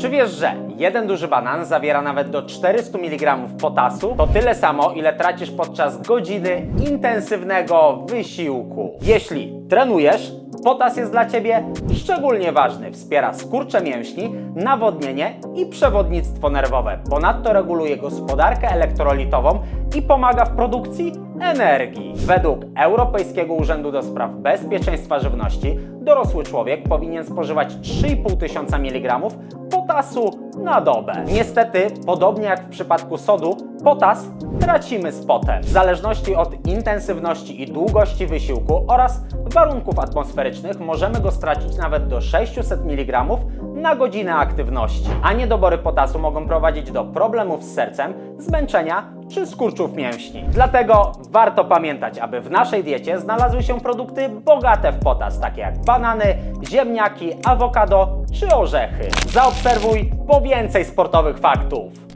Czy wiesz, że jeden duży banan zawiera nawet do 400 mg potasu? To tyle samo, ile tracisz podczas godziny intensywnego wysiłku. Jeśli trenujesz, potas jest dla Ciebie szczególnie ważny. Wspiera skurcze mięśni, nawodnienie i przewodnictwo nerwowe. Ponadto reguluje gospodarkę elektrolitową i pomaga w produkcji energii. Według Europejskiego Urzędu do Spraw Bezpieczeństwa Żywności dorosły człowiek powinien spożywać 3,5 tysiąca mg potasu na dobę. Niestety, podobnie jak w przypadku sodu, potas tracimy z potem. W zależności od intensywności i długości wysiłku oraz warunków atmosferycznych możemy go stracić nawet do 600 mg na godzinę aktywności. A niedobory potasu mogą prowadzić do problemów z sercem, zmęczenia czy skurczów mięśni. Dlatego warto pamiętać, aby w naszej diecie znalazły się produkty bogate w potas, takie jak banany, ziemniaki, awokado czy orzechy. Zaobserwuj po więcej sportowych faktów.